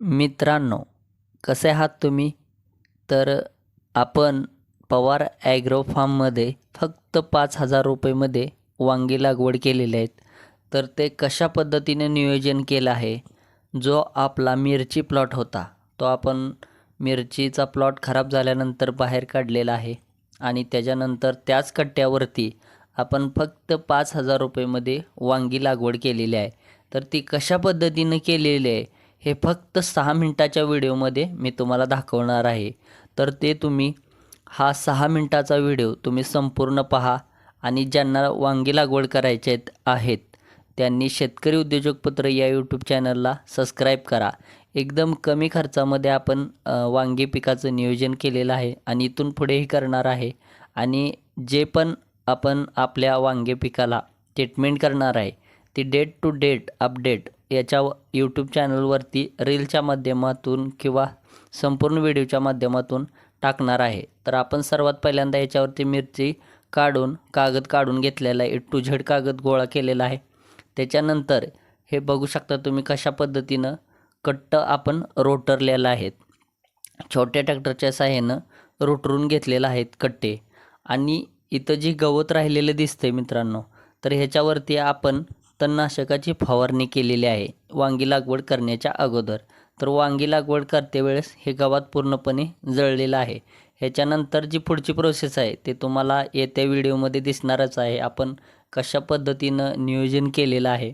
मित्रांनो कसे आहात तुम्ही? तर आपण पवार ॲग्रो फार्ममध्ये फक्त पाच हजार रुपयेमध्ये वांगी लागवड केलेली आहेत. तर ते कशा पद्धतीने नियोजन केलं आहे? जो आपला मिरची प्लॉट होता तो आपण मिरचीचा प्लॉट खराब झाल्यानंतर बाहेर काढलेला आहे आणि त्याच्यानंतर त्याच कट्ट्यावरती आपण फक्त पाच हजार रुपयेमध्ये वांगी लागवड केलेली आहे. तर ती कशा पद्धतीनं केलेली आहे? हे फक्त सहा मिनटाच्या व्हिडिओमध्ये मी तुम्हाला दाखवणार आहे. तर ते तुम्ही हा सहा मिनटाचा व्हिडिओ तुम्ही संपूर्ण पहा आणि ज्यांना वांगी लागवड करायचे आहेत- त्यांनी शेतकरी उद्योजक पत्र या यूट्यूब चॅनलला सबस्क्राईब करा. एकदम कमी खर्चामध्ये आपण वांगी पिकाचं नियोजन केलेलं आहे आणि इथून पुढेही करणार आहे. आणि जे पण आपण आपल्या वांगे पिकाला ट्रीटमेंट करणार आहे ती डेट टू डेट अपडेट याच्या यूट्यूब चॅनलवरती रीलच्या माध्यमातून किंवा संपूर्ण व्हिडिओच्या माध्यमातून टाकणार आहे. तर आपण सर्वात पहिल्यांदा याच्यावरती मिरची काढून कागद काढून घेतलेला आहे. टू झेड कागद गोळा केलेला आहे. त्याच्यानंतर हे बघू शकता तुम्ही कशा पद्धतीनं कट्ट आपण रोटरलेलं आहेत छोट्या ट्रॅक्टरच्या साह्यानं रोटरून घेतलेलं आहेत कट्टे. आणि इथं जी गवत राहिलेलं दिसतंय मित्रांनो तर ह्याच्यावरती आपण तणनाशकाची फवारणी केलेली आहे. वांगी लागवड करण्याच्या अगोदर. तर वांगी लागवड करते वेळेस हे गवत पूर्णपणे जळलेलं आहे. ह्याच्यानंतर जी पुढची प्रोसेस आहे ते तुम्हाला येत्या व्हिडिओमध्ये दिसणारच आहे. आपण कशा पद्धतीनं नियोजन केलेलं आहे?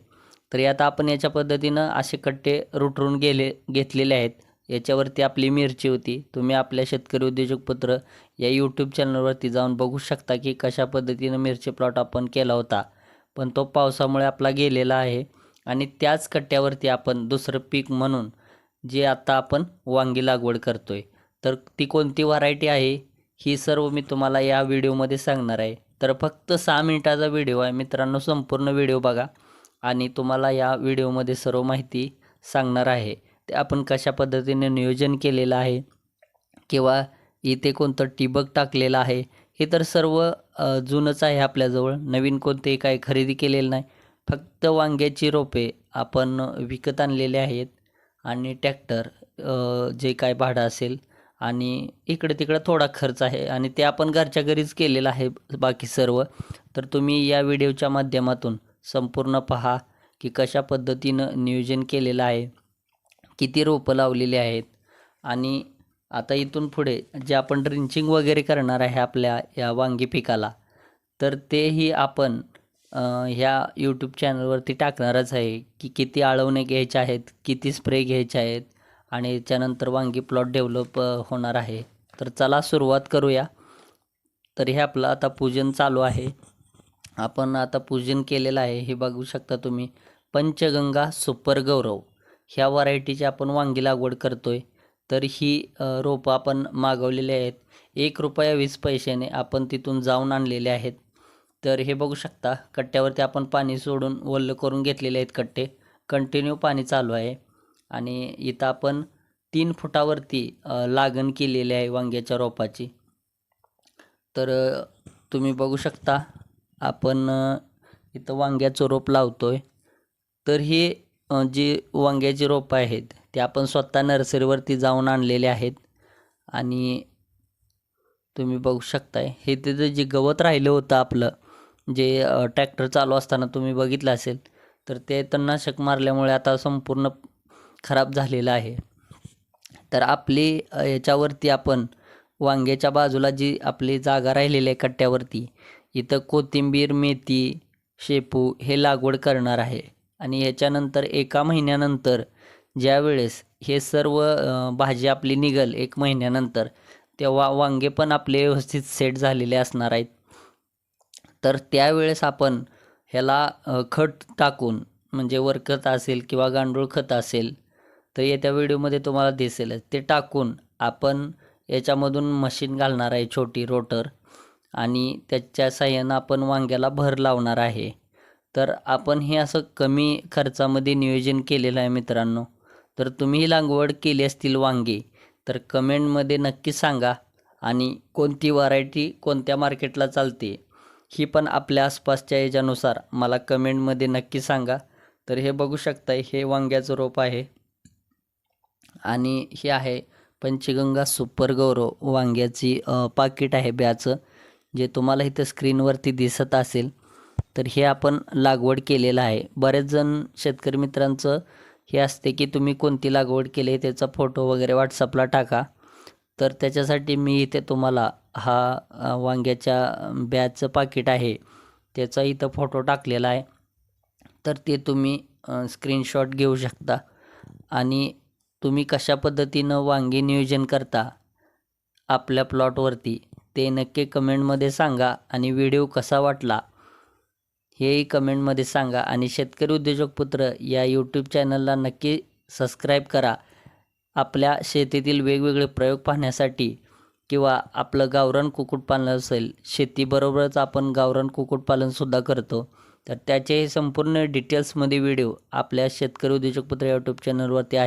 तर यात आपण याच्या पद्धतीनं असे कट्टे रुटरून गेले घेतलेले आहेत. याच्यावरती आपली मिरची होती. तुम्ही आपल्या शेतकरी उद्योजकपत्र या यूट्यूब चॅनलवरती जाऊन बघू शकता की कशा पद्धतीनं मिरची प्लॉट आपण केला होता. पण तो पावसामुळे आपला गेलेला आहे. आणि त्याच कट्ट्यावरती आपण दुसरं पीक म्हणून जे आता आपण वांगी लागवड करतो आहे तर ती कोणती व्हरायटी आहे ही सर्व मी तुम्हाला या व्हिडिओमध्ये सांगणार आहे. तर फक्त सहा मिनिटाचा व्हिडिओ आहे मित्रांनो संपूर्ण व्हिडिओ बघा. आणि तुम्हाला या व्हिडिओमध्ये सर्व माहिती सांगणार आहे. ते आपण कशा पद्धतीने नियोजन केलेलं आहे किंवा इथे कोणतं ठिबक टाकलेलं आहे हे तर सर्व जुनंच आहे आपल्याजवळ. नवीन कोणते काय खरेदी केलेलं नाही. फक्त वांग्याची रोपे आपण विकत आणलेले आहेत आणि टॅक्टर जे काय भाडं असेल आणि इकडं तिकडं थोडा खर्च आहे आणि ते आपण घरच्या घरीच केलेलं आहे बाकी सर्व. तर तुम्ही या व्हिडिओच्या माध्यमातून संपूर्ण पहा की कशा पद्धतीनं नियोजन केलेलं आहे. किती रोपं लावलेली आहेत आणि आता इथून पुढे जे आपण ड्रिंचिंग वगैरे करणार आहे आपल्या या वांगी पिकाला तर तेही आपण ह्या यूट्यूब चॅनलवरती टाकणारच आहे की किती आळवणे घ्यायचे आहेत किती स्प्रे घ्यायचे आहेत आणि याच्यानंतर वांगी प्लॉट डेव्हलप होणार आहे. तर चला सुरुवात करूया. तर हे आपलं आता पूजन चालू आहे. आपण आता पूजन केलेलं आहे हे बघू शकता तुम्ही. पंचगंगा सुपर गौरव ह्या व्हरायटीची आपण वांगी लागवड करतो आहे तर ही रोपं आपण मागवलेली आहेत. एक रुपया वीस पैशाने आपण तिथून जाऊन आणलेले आहेत. तर हे बघू शकता कट्ट्यावरती आपण पाणी सोडून वल्ल करून घेतलेले आहेत कट्टे. कंटिन्यू पाणी चालू आहे. आणि इथं आपण तीन फुटावरती लागण केलेली आहे वांग्याच्या रोपाची. तर तुम्ही बघू शकता आपण इथं वांग्याचं रोप लावतो आहे तर हे जी वांग्याची रोपं आहेत ते आपण स्वतः नर्सरीवरती जाऊन आणलेले आहेत. आणि तुम्ही बघू शकताय हे तिथं जे गवत राहिलं होतं आपलं जे ट्रॅक्टर चालू असताना तुम्ही बघितलं असेल तर ते तणनाशक मारल्यामुळे आता संपूर्ण खराब झालेलं आहे. तर आपली याच्यावरती आपण वांग्याच्या बाजूला जी आपली जागा राहिलेली आहे कट्ट्यावरती इथं कोथिंबीर मेथी शेपू हे लागवड करणार आहे. आणि ह्याच्यानंतर एका महिन्यानंतर ज्यावेळेस हे सर्व भाजी आपली निघल एक महिन्यानंतर तेव्हा वांगे पण आपले व्यवस्थित सेट झालेले असणार आहेत. तर त्यावेळेस आपण ह्याला खत टाकून म्हणजे वरखत असेल किंवा गांडूळ खत असेल तर येत्या व्हिडिओमध्ये तुम्हाला दिसेलच. ते टाकून आपण याच्यामधून मशीन घालणार आहे छोटी रोटर आणि त्याच्या साह्यानं आपण वांग्याला भर लावणार आहे. तर आपण हे असं कमी खर्चामध्ये नियोजन केलेलं आहे मित्रांनो. तर तुम्ही लागवड केली असतील वांगे तर कमेंटमध्ये नक्की सांगा. आणि कोणती व्हरायटी कोणत्या मार्केटला चालते ही पण आपल्या आसपासच्या याच्यानुसार मला कमेंटमध्ये नक्की सांगा. तर हे बघू शकताय हे वांग्याचं रोप आहे. आणि हे आहे पंचगंगा सुपर गौरव वांग्याची पाकिट आहे ब्याचं जे तुम्हाला इथं स्क्रीनवरती दिसत असेल. तर हे आपण लागवड केलेलं आहे. बरेच जण शेतकरी मित्रांचं हे असते की तुम्ही कोणती लागवड केली आहे त्याचा फोटो वगैरे व्हॉट्सअपला टाका. तर त्याच्यासाठी मी इथे तुम्हाला हा वांग्याच्या बॅचं पाकिट आहे. त्याचा इथं फोटो टाकलेला आहे. तर ते तुम्ही स्क्रीनशॉट घेऊ शकता. आणि तुम्ही कशा पद्धतीनं वांगी नियोजन करता आपल्या प्लॉटवरती ते नक्की कमेंटमध्ये सांगा आणि व्हिडिओ कसा वाटला हेही कमेंटमध्ये सांगा आणि शेतकरी उद्योजक पुत्र या यूट्यूब चॅनलला नक्की सबस्क्राईब करा. आपल्या शेतीतील वेगवेगळे प्रयोग पाहण्यासाठी किंवा आपलं गावरान कुक्कुटपालन असेल शेतीबरोबरच आपण गावरान कुक्कुटपालनसुद्धा करतो. तर त्याचे संपूर्ण डिटेल्समध्ये व्हिडिओ आपल्या शेतकरी उद्योजक पुत्र यूट्यूब चॅनलवरती आहे.